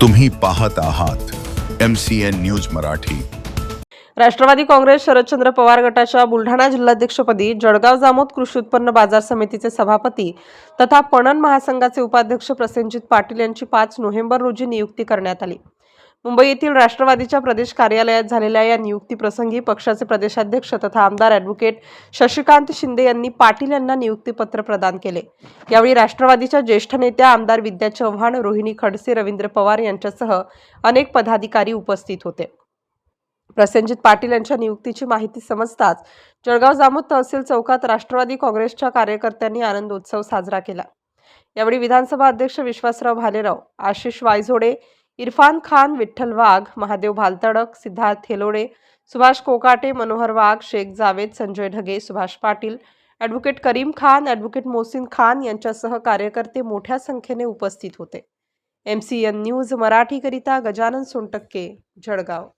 तुम्ही पाहत आहात M C N news Marathi. Rashtrawadi Congress Sharadchandra Pawar गटाच्या बुलढाणा जिल्हाध्यक्षपदी जळगाव जामोद कृषी उत्पन्न बाजार समितीचे सभापती तथा पणन महासंघाचे उपाध्यक्ष प्रसेनजित पाटील यांची पाच नोव्हेंबर रोजी नियुक्ती करण्यात आली. मुंबई येथील राष्ट्रवादीच्या प्रदेश कार्यालयात झालेल्या या नियुक्तीप्रसंगी पक्षाचे प्रदेशाध्यक्ष तथा आमदार ॲडव्होकेट शशिकांत शिंदे यांनी पाटील यांना नियुक्तीपत्र प्रदान केले. यावेळी राष्ट्रवादीच्या ज्येष्ठ नेत्या आमदार विद्या चव्हाण रोहिणी खडसे रवींद्र पवार यांच्यासह अनेक पदाधिकारी उपस्थित होते. प्रसेनजित पाटील यांच्या नियुक्तीची माहिती समजताच जळगाव जामोद तहसील चौकात राष्ट्रवादी काँग्रेसच्या कार्यकर्त्यांनी आनंदोत्सव साजरा केला. यावेळी विधानसभा अध्यक्ष विश्वासराव भालेराव आशिष वायझोडे इरफान खान विठ्ठल वाघ महादेव भालतडक सिद्धार्थ हेलोडे सुभाष कोकाटे मनोहर वाघ शेख जावेद संजय ढगे सुभाष पाटील ॲडव्होकेट करीम खान ॲडव्होकेट मोसिन खान यांच्यासह कार्यकर्ते मोठ्या संख्येने उपस्थित होते. एम सी एन न्यूज मराठीकरिता गजानन सोनटक्के जळगाव.